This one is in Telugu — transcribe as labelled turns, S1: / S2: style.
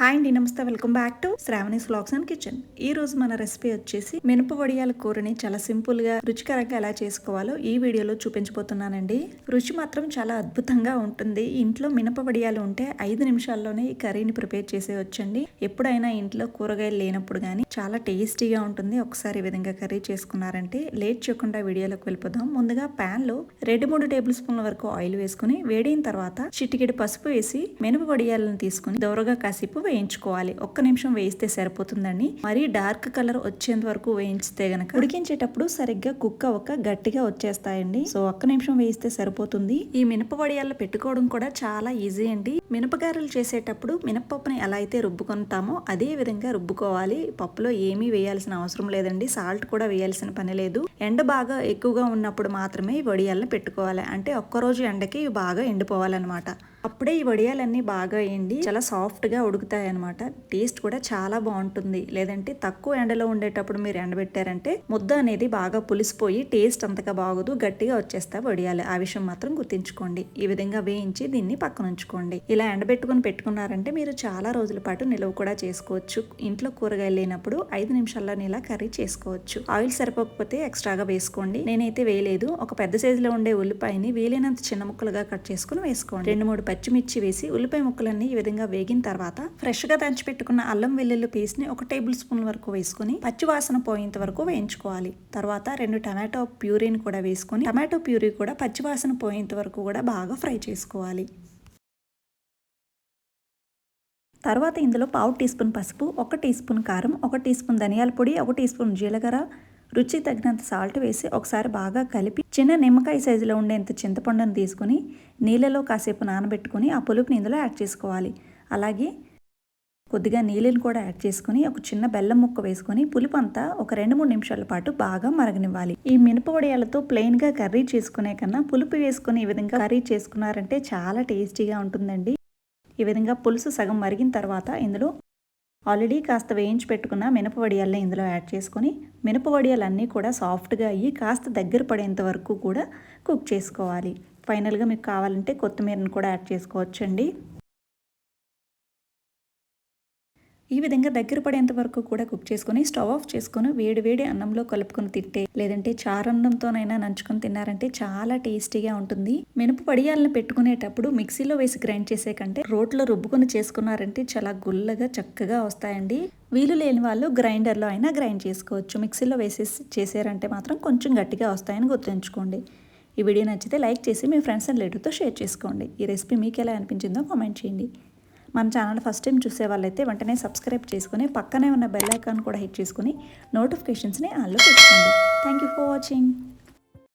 S1: హాయ్ అండి నమస్తే. Welcome back to Sravani's vlogs and kitchen. ఈ రోజు మన రెసిపీ వచ్చేసి మినప వడియాల కూరని చాలా సింపుల్గా రుచికరంగా ఎలా చేసుకోవాలో ఈ వీడియోలో చూపించబోతున్నానండి. రుచి మాత్రం చాలా అద్భుతంగా ఉంటుంది. ఇంట్లో మినప వడియాలు ఉంటే ఐదు నిమిషాల్లోనే ఈ కర్రీని ప్రిపేర్ చేసేయొచ్చండి. ఎప్పుడైనా ఇంట్లో కూరగాయలు లేనప్పుడు కానీ చాలా టేస్టీగా ఉంటుంది. ఒకసారి ఈ విధంగా కర్రీ చేసుకున్నారంటే లేట్ చేయకుండా వీడియోలోకి వెళ్ళిపోదాం. ముందుగా పాన్లో రెండు మూడు టేబుల్ స్పూన్ల వరకు ఆయిల్ వేసుకుని వేడిన తర్వాత చిటికెడు పసుపు వేసి మినప వడియాలను తీసుకుని దోరగా కాసేపు వేయించుకోవాలి. ఒక్క నిమిషం వేయిస్తే సరిపోతుందండి. మరీ డార్క్ కలర్ వచ్చేంత వరకు వేయించితే గనక ఉడికించేటప్పుడు సరిగ్గా కుక్క ఒక గట్టిగా వచ్చేస్తాయండి. సో ఒక్క నిమిషం వేయిస్తే సరిపోతుంది. ఈ మినప వడియాల్లో పెట్టుకోవడం కూడా చాలా ఈజీ అండి. మినపగారెలు చేసేటప్పుడు మినపప్పుని ఎలా అయితే రుబ్బుకుంటామో అదే విధంగా రుబ్బుకోవాలి. పప్పులో ఏమీ వేయాల్సిన అవసరం లేదండి. సాల్ట్ కూడా వేయాల్సిన పని లేదు. ఎండ బాగా ఎక్కువగా ఉన్నప్పుడు మాత్రమే ఈ వడియాలను పెట్టుకోవాలి. అంటే ఒక్కరోజు ఎండకి ఇవి బాగా ఎండిపోవాలన్నమాట. అప్పుడే ఈ వడియాలన్నీ బాగా ఎండి చాలా సాఫ్ట్గా ఉడుకుతాయి అనమాట టేస్ట్ కూడా చాలా బాగుంటుంది. లేదంటే తక్కువ ఎండలో ఉండేటప్పుడు మీరు ఎండబెట్టారంటే ముద్ద అనేది బాగా పులిసిపోయి టేస్ట్ అంతగా బాగోదు. గట్టిగా వచ్చేస్తా వడియాలు. ఆ విషయం మాత్రం గుర్తుంచుకోండి. ఈ విధంగా వేయించి దీన్ని పక్కన ఉంచుకోండి. ఇలా ఎండబెట్టుకుని పెట్టుకున్నారంటే మీరు చాలా రోజుల పాటు నిల్వ కూడా చేసుకోవచ్చు. ఇంట్లో కూరగాయలు లేనప్పుడు ఐదు నిమిషాల్లో ఇలా కర్రీ చేసుకోవచ్చు. ఆయిల్ సరిపోకపోతే ఎక్స్ట్రాగా వేసుకోండి. నేనైతే వేయలేదు. ఒక పెద్ద సైజులో ఉండే ఉల్లిపాయని వీలైనంత చిన్న ముక్కలుగా కట్ చేసుకుని వేసుకోండి. రెండు మూడు పచ్చిమిర్చి వేసి ఉల్లిపాయ ముక్కలన్నీ ఈ విధంగా వేగిన తర్వాత ఫ్రెష్గా అల్లం వెల్లుల్లి పేస్ట్ని ఒక టేబుల్ స్పూన్ వరకు వేసుకుని పచ్చి వాసన పోయేంత వరకు వేయించుకోవాలి. తర్వాత రెండు టమాటో ప్యూరీని కూడా వేసుకుని టమాటో ప్యూరీ కూడా పచ్చి వాసన పోయేంత వరకు కూడా బాగా ఫ్రై చేసుకోవాలి. తర్వాత ఇందులో పావు టీ స్పూన్ పసుపు ఒక టీ స్పూన్ కారం ఒక టీ స్పూన్ ధనియాల పొడి ఒక టీ స్పూన్ జీలకర్ర రుచి తగినంత సాల్ట్ వేసి ఒకసారి బాగా కలిపి చిన్న నిమ్మకాయ సైజులో ఉండేంత చింతపండును తీసుకుని నీళ్ళలో కాసేపు నానబెట్టుకుని ఆ పులుపుని ఇందులో యాడ్ చేసుకోవాలి. అలాగే కొద్దిగా నీళ్ళని కూడా యాడ్ చేసుకుని ఒక చిన్న బెల్లం ముక్క వేసుకొని పులుపు అంతా ఒక రెండు మూడు నిమిషాల పాటు బాగా మరగనివ్వాలి. ఈ మినప వడియాలతో ప్లెయిన్గా కర్రీ చేసుకునే కన్నా పులుపు వేసుకుని ఈ విధంగా కర్రీ చేసుకున్నారంటే చాలా టేస్టీగా ఉంటుందండి. ఈ విధంగా పులుసు సగం మరిగిన తర్వాత ఇందులో ఆల్రెడీ కాస్త వేయించి పెట్టుకున్న మినప వడియాలని ఇందులో యాడ్ చేసుకొని మినప వడియాలన్నీ కూడా సాఫ్ట్గా అయ్యి కాస్త దగ్గర పడేంత వరకు కూడా కుక్ చేసుకోవాలి. ఫైనల్గా మీకు కావాలంటే కొత్తిమీరను కూడా యాడ్ చేసుకోవచ్చండి. ఈ విధంగా దగ్గర పడేంత వరకు కూడా కుక్ చేసుకొని స్టవ్ ఆఫ్ చేసుకొని వేడి వేడి అన్నంలో కలుపుకొని తింటే లేదంటే చారన్నంతోనైనా నంచుకొని తిన్నారంటే చాలా టేస్టీగా ఉంటుంది. మినప పడియాలను పెట్టుకునేటప్పుడు మిక్సీలో వేసి గ్రైండ్ చేసే కంటే రోట్లో రుబ్బుకొని చేసుకున్నారంటే చాలా గుల్లగా చక్కగా వస్తాయండి. వీలు లేని వాళ్ళు గ్రైండర్లో అయినా గ్రైండ్ చేసుకోవచ్చు. మిక్సీలో వేసేసి చేసారంటే మాత్రం కొంచెం గట్టిగా వస్తాయని గుర్తుంచుకోండి. ఈ వీడియో నచ్చితే లైక్ చేసి మీ ఫ్రెండ్స్ అండ్ రిలేటివ్తో షేర్ చేసుకోండి. ఈ రెసిపీ మీకు ఎలా అనిపించిందో కామెంట్ చేయండి. మన ఛానల్ ఫస్ట్ టైం చూసే వాళ్ళైతే వెంటనే సబ్స్క్రైబ్ చేసుకుని పక్కనే ఉన్న బెల్ ఐకాన్ కూడా హిట్ చేసుకుని నోటిఫికేషన్స్ని ఆన్లో పెట్టుకోండి. Thank you for watching